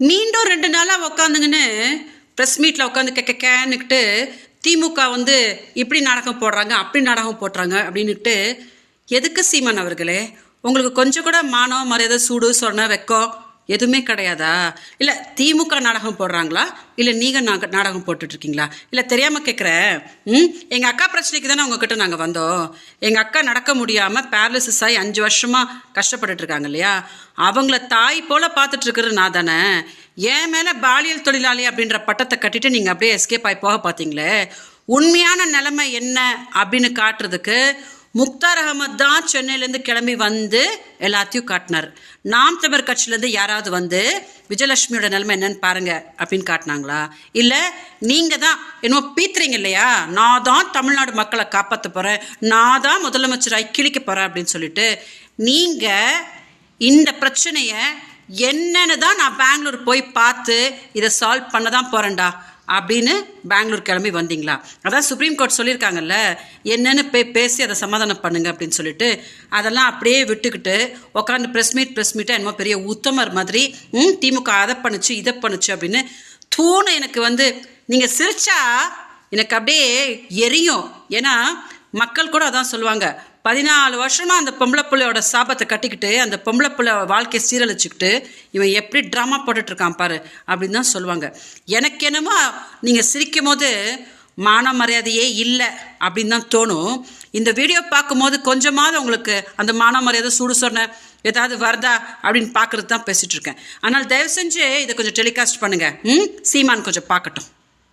மீண்டும் ரெண்டு நாளாக உக்காந்துங்கன்னு ப்ரெஸ் மீட்டில் உட்காந்து கெக்க கேன்னுக்கிட்டு திமுக வந்து இப்படி நாடகம் போடுறாங்க அப்படி நாடகம் போடுறாங்க அப்படின்னுட்டு எதுக்கு சீமான் அவர்களே? உங்களுக்கு கொஞ்சம் கூட மானம் மரியாதை சூடு சொன்ன வெக்கம் எதுவுமே கிடையாதா? இல்லை திமுக நாடகம் போடுறாங்களா? இல்லை நீங்கள் நாங்கள் நாடகம் போட்டுட்ருக்கீங்களா? இல்லை தெரியாமல் கேட்குறேன் ம்? எங்கள் அக்கா பிரச்சனைக்கு தானே உங்ககிட்ட நாங்கள் வந்தோம். எங்கள் அக்கா நடக்க முடியாமல் பேரலிசிஸ் ஆகி அஞ்சு வருஷமாக கஷ்டப்பட்டுட்டு இருக்காங்க இல்லையா? அவங்கள தாய் போல் பார்த்துட்ருக்குறது நான் தானே. என் மேலே பாலியல் தொழிலாளி அப்படின்ற பட்டத்தை கட்டிட்டு நீங்கள் அப்படியே எஸ்கேப் ஆகி போக பார்த்தீங்களே? உண்மையான நிலைமை என்ன அப்படின்னு காட்டுறதுக்கு முக்தார் அகமது தான் சென்னையிலேருந்து கிளம்பி வந்து எல்லாத்தையும் காட்டினார். நாம் தமிழர் கட்சியிலேருந்து யாராவது வந்து விஜயலட்சுமியோட நிலைமை என்னன்னு பாருங்க அப்படின்னு காட்டினாங்களா? இல்லை நீங்கள் தான் என்னமோ பீத்துறீங்க இல்லையா? நான் தான் தமிழ்நாடு மக்களை காப்பாற்ற போகிறேன் நான் தான் முதலமைச்சராய் கிழிக்க போகிறேன் அப்படின்னு சொல்லிட்டு நீங்கள் இந்த பிரச்சனையை என்னென்னு தான் நான் பெங்களூர் போய் பார்த்து இதை சால்வ் பண்ண தான் போகிறேன்டா அப்படின்னு பெங்களூர் கிளம்பி வந்தீங்களா? அதான் சுப்ரீம் கோர்ட் சொல்லியிருக்காங்கல்ல என்னென்னு பே பேசி அதை சமாதானம் பண்ணுங்க அப்படின்னு சொல்லிட்டு அதெல்லாம் அப்படியே விட்டுக்கிட்டு உட்காந்து ப்ரெஸ் மீட் ப்ரெஸ் மீட்டாக என்னமோ பெரிய உத்தமர் மாதிரி ம் திமுக அதை பண்ணுச்சு இதை பண்ணுச்சு அப்படின்னு தூணு எனக்கு வந்து நீங்கள் சிரிச்சா எனக்கு அப்படியே எரியும். ஏன்னா மக்கள் கூட அதான் சொல்லுவாங்க பதினாலு வருஷமாக அந்த பொம்பளை பிள்ளையோட சாபத்தை கட்டிக்கிட்டு அந்த பொம்பளை பிள்ளை வாழ்க்கையை சீரழிச்சுக்கிட்டு இவன் எப்படி ட்ராமா போட்டுட்ருக்கான் பாரு அப்படின்னு தான் சொல்லுவாங்க. எனக்கு என்னமோ நீங்கள் சிரிக்கும் போது மான மரியாதையே இல்லை அப்படின்னு தான் தோணும். இந்த வீடியோ பார்க்கும்போது கொஞ்சமாவது உங்களுக்கு அந்த மான மரியாதை சூடு சொன்ன ஏதாவது வருதா அப்படின்னு பார்க்கறது தான் பேசிகிட்ருக்கேன் ஆனால் தயவு செஞ்சு இதை கொஞ்சம் டெலிகாஸ்ட் பண்ணுங்கள் ம்? சீமான் கொஞ்சம் பார்க்கட்டும்.